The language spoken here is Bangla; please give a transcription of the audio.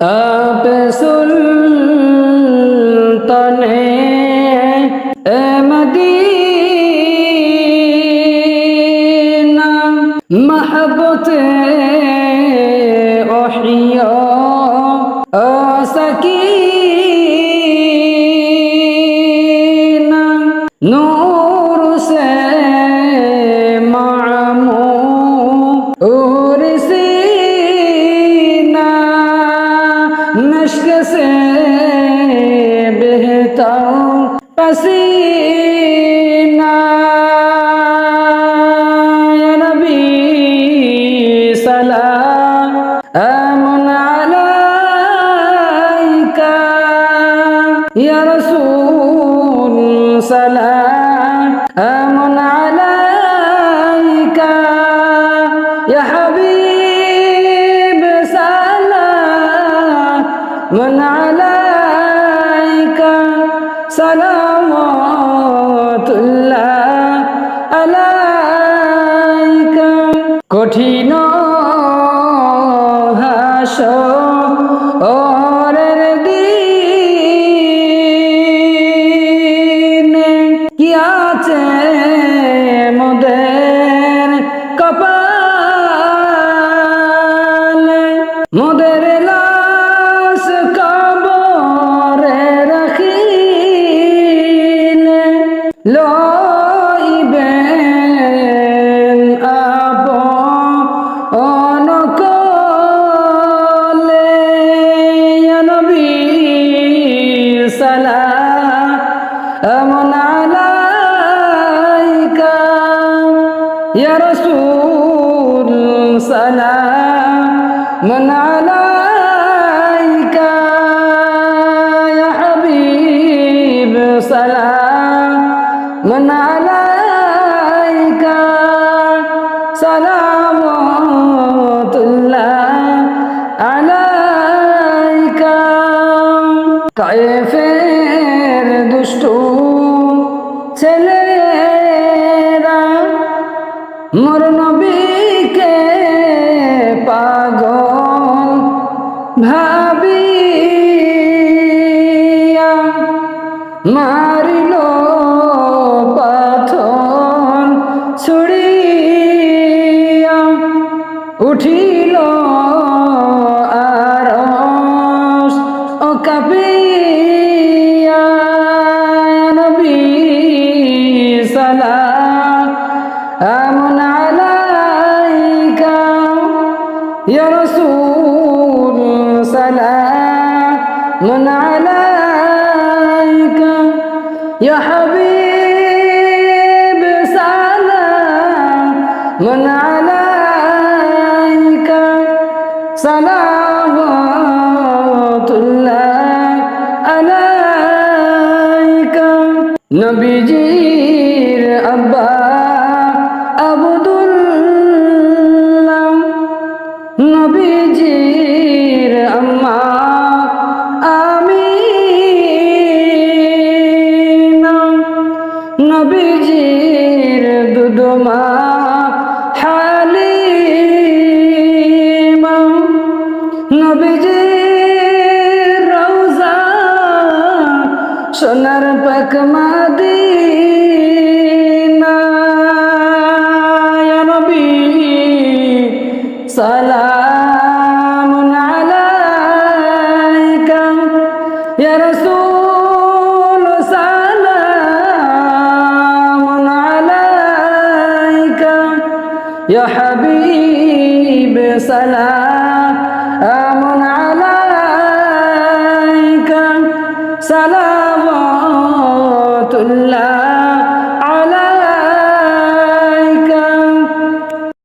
आप सुल्ताने मदीना महबत ओहिया सकीना नूर से मामू তাও পাসিনা। নবী সালাম, আমন আলাইকা। ইয়া রাসূল সালাম, আমন আলাইকা। ইয়া হাবিব সালাম, আমন আলাইকা সালামাতুল্লাহ আলাইকা। কঠিন হাস ওরের সালাম আলাইকা রাসূল সালাম আলাইকা হাবিব সালাম ছেলেরা মোর নবীকে পাগল ভাবিয়া মারিল পাথর ছুড়িয়া উঠিল আর ও কাপিয়া আমন আলাইকা ইয়া রাসূল সালাম আলাইকা ইয়া হাবিব সালাম আলাইকা সালামাতুল্লাহ আলাইকা নবীজির আব্বা আবদুল্লাহ নবীজির আম্মা আমিনা। নবীজির দুদমা হালিমা। নবীজির রওজা সোনার পাক মদিনা। নবী সালামুন ইয়া হাবিব সালামুন আলাইকা সালামাতুল্লাহ